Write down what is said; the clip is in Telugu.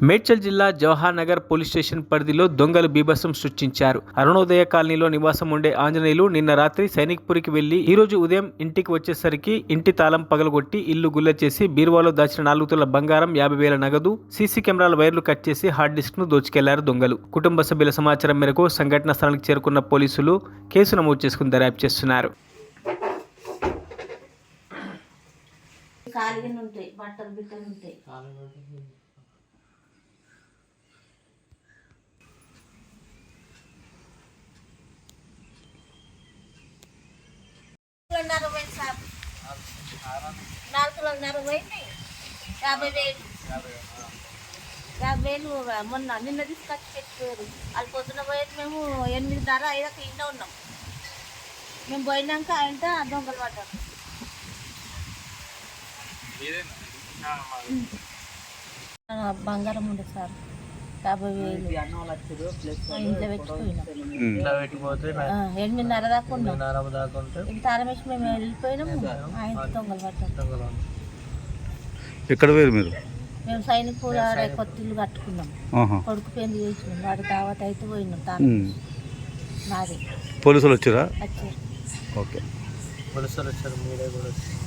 మేడ్చల్ జిల్లా జవహర్ నగర్ పోలీస్ స్టేషన్ పరిధిలో దొంగలు బీభత్సం సృష్టించారు. అరుణోదయ కాలనీలో నివాసం ఉండే ఆంజనేయులు నిన్న రాత్రి సైనిక్పురికి వెళ్ళి ఈ రోజు ఉదయం ఇంటికి వచ్చేసరికి ఇంటి తాళం పగలగొట్టి ఇల్లు గుల్ల చేసి బీరువాలో దాచిన నాలుగు తుల బంగారం యాభై వేల నగదు సీసీ కెమెరాల వైర్లు కట్ చేసి హార్డ్ డిస్క్ను దోచుకెళ్ళారు దొంగలు. కుటుంబ సభ్యుల సమాచారం మేరకు సంఘటన స్థలానికి చేరుకున్న పోలీసులు కేసు నమోదు చేసుకుని దర్యాప్తు చేస్తున్నారు. కాలిగిన ఉంటాయి బట్టలు బిట్టలు ఉంటాయి తులన్నర పోయింది సార్. నాలుగు తులన్నర పోయింది యాభై వేలు. యాభై వేలు మొన్న నిన్న తీసుకొచ్చి పెట్టిపోయారు వాళ్ళు పొద్దున పోయేది మేము ఎనిమిదిన్నర ఐదాక ఇంట్లో ఉన్నాం. మేము పోయినాక ఆయన దొంగలు పడ్డారు. ఆ, బంగారం ఉండే సార్. యాభై వేలు. ఆ, ఇంట్లో పెట్టుకున్నాం ఎనిమిదిన్నర దాకా ఉన్నాం. తారమేసి మేము వెళ్ళిపోయినాము. ఆయన దొంగలు ఎక్కడ వేరు మీరు? మేము సైనిక కొత్త ఇల్లు కట్టుకున్నాం. కొడుకు పెళ్ళి చేసినాం వాడి దావత్ అయితే పోయినాం తాను ఉమ్. నాది పోలీసులు వచ్చారా? వచ్చారు. ఓకే. పోలీసులు వచ్చారు మీడియా కూడా వచ్చారు.